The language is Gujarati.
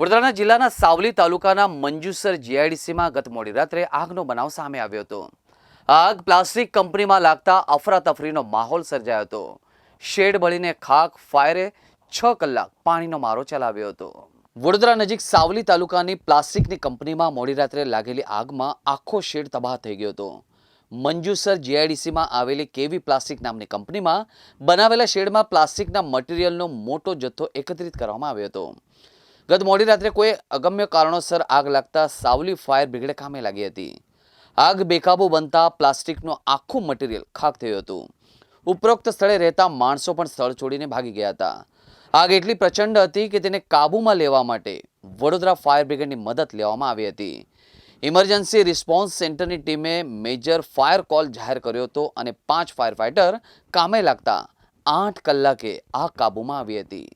વડોદરાના જિલ્લાના સાવલી તાલુકાના મંજુસર જીઆઈડીસીમાં ગત મોડી રાત્રે આગનો બનાવ સામે આવ્યો હતો. આગ પ્લાસ્ટિક કંપનીમાં લાગતા અફરાતફરીનો માહોલ સર્જાયો હતો. શેડ બળીને ખાક ફાયરે છ કલાક પાણીનો મારો ચલાવ્યો હતો. વડોદરા નજીક સાવલી તાલુકાની પ્લાસ્ટિકની કંપનીમાં મોડી રાત્રે લાગેલી આગમાં આખો શેડ તબાહ થઈ ગયો હતો. મંજુસર જીઆઈડીસીમાં આવેલી કેવી પ્લાસ્ટિક નામની કંપનીમાં બનાવેલા શેડમાં પ્લાસ્ટિકના મટીરિયલનો મોટો જથ્થો એકત્રિત કરવામાં આવ્યો હતો. ગત મોડી રાત્રે કોઈ અગમ્ય કારણોસર આગ લાગતા સાવલી ફાયર બ્રિગેડ કામે લાગી હતી. આગ બેકાબુ બનતા પ્લાસ્ટિકનું આખું મટીરિયલ ખાક થયું હતું. ઉપરોક્ત સ્થળે રહેતા માણસો પણ સ્થળ છોડીને ભાગી ગયા હતા. આગ એટલી પ્રચંડ હતી કે તેને કાબૂમાં લેવા માટે વડોદરા ફાયર બ્રિગેડની મદદ લેવામાં આવી હતી. ઇમરજન્સી રિસ્પોન્સ સેન્ટરની ટીમે મેજર ફાયર કોલ જાહેર કર્યો હતો અને પાંચ ફાયર ફાઇટર કામે લાગતા આઠ કલાકે આગ કાબૂમાં આવી હતી.